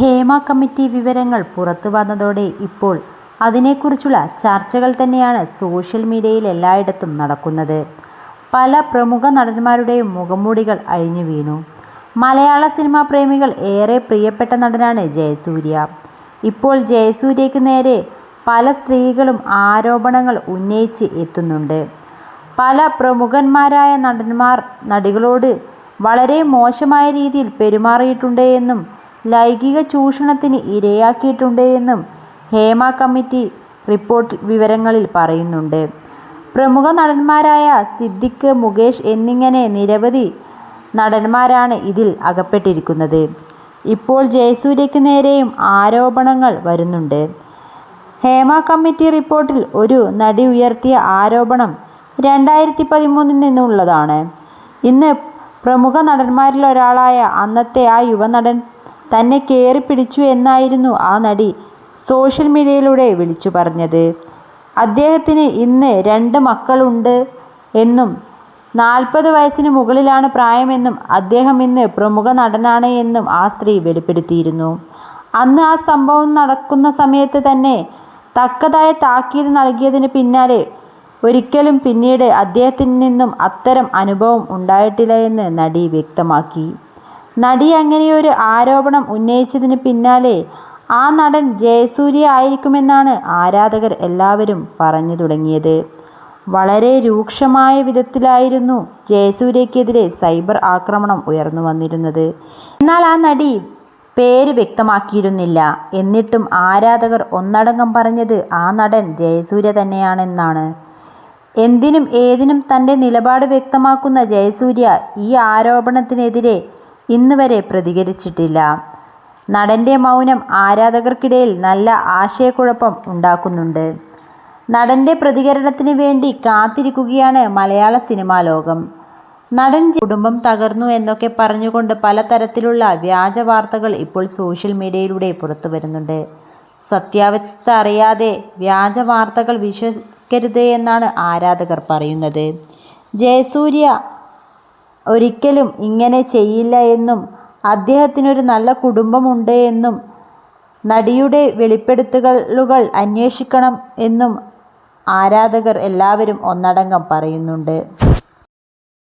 Hema committee വിവരങ്ങൾ പുറത്തു വന്നതോടെ ഇപ്പോൾ അതിനെക്കുറിച്ചുള്ള ചർച്ചകൾ തന്നെയാണ് സോഷ്യൽ മീഡിയയിൽ എല്ലായിടത്തും നടക്കുന്നത്. പല പ്രമുഖ നടന്മാരുടെയും മുഖംമൂടികൾ അഴിഞ്ഞു വീണു. മലയാള സിനിമാ പ്രേമികൾ ഏറെ പ്രിയപ്പെട്ട നടനാണ് ജയസൂര്യ. ഇപ്പോൾ ജയസൂര്യയ്ക്ക് നേരെ പല സ്ത്രീകളും ആരോപണങ്ങൾ ഉന്നയിച്ച് എത്തുന്നുണ്ട്. പല പ്രമുഖന്മാരായ നടന്മാർ നടികളോട് വളരെ മോശമായ രീതിയിൽ പെരുമാറിയിട്ടുണ്ട് എന്നും ലൈംഗിക ചൂഷണത്തിന് ഇരയാക്കിയിട്ടുണ്ട് എന്നും ഹേമ കമ്മിറ്റി റിപ്പോർട്ട് വിവരങ്ങളിൽ പറയുന്നുണ്ട്. പ്രമുഖ നടന്മാരായ സിദ്ദിഖ് മുകേഷ് എന്നിങ്ങനെ നിരവധി നടന്മാരാണ് ഇതിൽ അകപ്പെട്ടിരിക്കുന്നത്. ഇപ്പോൾ ജയസൂര്യയ്ക്ക് നേരെയും ആരോപണങ്ങൾ വരുന്നുണ്ട്. ഹേമ കമ്മിറ്റി റിപ്പോർട്ടിൽ ഒരു നടി ഉയർത്തിയ ആരോപണം രണ്ടായിരത്തി പതിമൂന്നിൽ നിന്നുള്ളതാണ്. ഇന്ന് പ്രമുഖ നടന്മാരിൽ ഒരാളായ അന്നത്തെ ആ യുവനടൻ തന്നെ കയറി പിടിച്ചു എന്നായിരുന്നു ആ നടി സോഷ്യൽ മീഡിയയിലൂടെ വിളിച്ചു പറഞ്ഞത്. അദ്ദേഹത്തിന് ഇന്ന് രണ്ട് മക്കളുണ്ട് എന്നും നാൽപ്പത് വയസ്സിന് മുകളിലാണ് പ്രായമെന്നും അദ്ദേഹം ഇന്ന് പ്രമുഖ നടനാണ് എന്നും ആ സ്ത്രീ വെളിപ്പെടുത്തിയിരുന്നു. അന്ന് ആ സംഭവം നടക്കുന്ന സമയത്ത് തന്നെ തക്കതായ താക്കീത് നൽകിയതിന് പിന്നാലെ ഒരിക്കലും പിന്നീട് അദ്ദേഹത്തിൽ നിന്നും അത്തരം അനുഭവം ഉണ്ടായിട്ടില്ല എന്ന് നടി വ്യക്തമാക്കി. നടി അങ്ങനെയൊരു ആരോപണം ഉന്നയിച്ചതിന് പിന്നാലെ ആ നടൻ ജയസൂര്യ ആയിരിക്കുമെന്നാണ് ആരാധകർ എല്ലാവരും പറഞ്ഞു തുടങ്ങിയത്. വളരെ രൂക്ഷമായ വിധത്തിലായിരുന്നു ജയസൂര്യക്കെതിരെ സൈബർ ആക്രമണം ഉയർന്നു വന്നിരുന്നത്. എന്നാൽ ആ നടി പേര് വ്യക്തമാക്കിയിരുന്നില്ല. എന്നിട്ടും ആരാധകർ ഒന്നടങ്കം പറഞ്ഞത് ആ നടൻ ജയസൂര്യ തന്നെയാണെന്നാണ്. എന്തിനും ഏതിനും തന്റെ നിലപാട് വ്യക്തമാക്കുന്ന ജയസൂര്യ ഈ ആരോപണത്തിനെതിരെ ഇന്ന് വരെ പ്രതികരിച്ചിട്ടില്ല. നടന്റെ മൗനം ആരാധകർക്കിടയിൽ നല്ല ആശയക്കുഴപ്പം ഉണ്ടാക്കുന്നുണ്ട്. നടന്റെ പ്രതികരണത്തിന് വേണ്ടി കാത്തിരിക്കുകയാണ് മലയാള സിനിമാ ലോകം. നടൻ കുടുംബം തകർന്നു എന്നൊക്കെ പറഞ്ഞുകൊണ്ട് പലതരത്തിലുള്ള വ്യാജ വാർത്തകൾ ഇപ്പോൾ സോഷ്യൽ മീഡിയയിലൂടെ പുറത്തു വരുന്നുണ്ട്. സത്യാവസ്ഥ അറിയാതെ വ്യാജ വാർത്തകൾ വിശ്വസിക്കരുത് എന്നാണ് ആരാധകർ പറയുന്നത്. ജയസൂര്യ ഒരിക്കലും ഇങ്ങനെ ചെയ്യില്ല എന്നും അദ്ദേഹത്തിനൊരു നല്ല കുടുംബമുണ്ട് എന്നും നടിയുടെ വെളിപ്പെടുത്തലുകൾ അന്വേഷിക്കണം എന്നും ആരാധകർ എല്ലാവരും ഒന്നടങ്കം പറയുന്നുണ്ട്.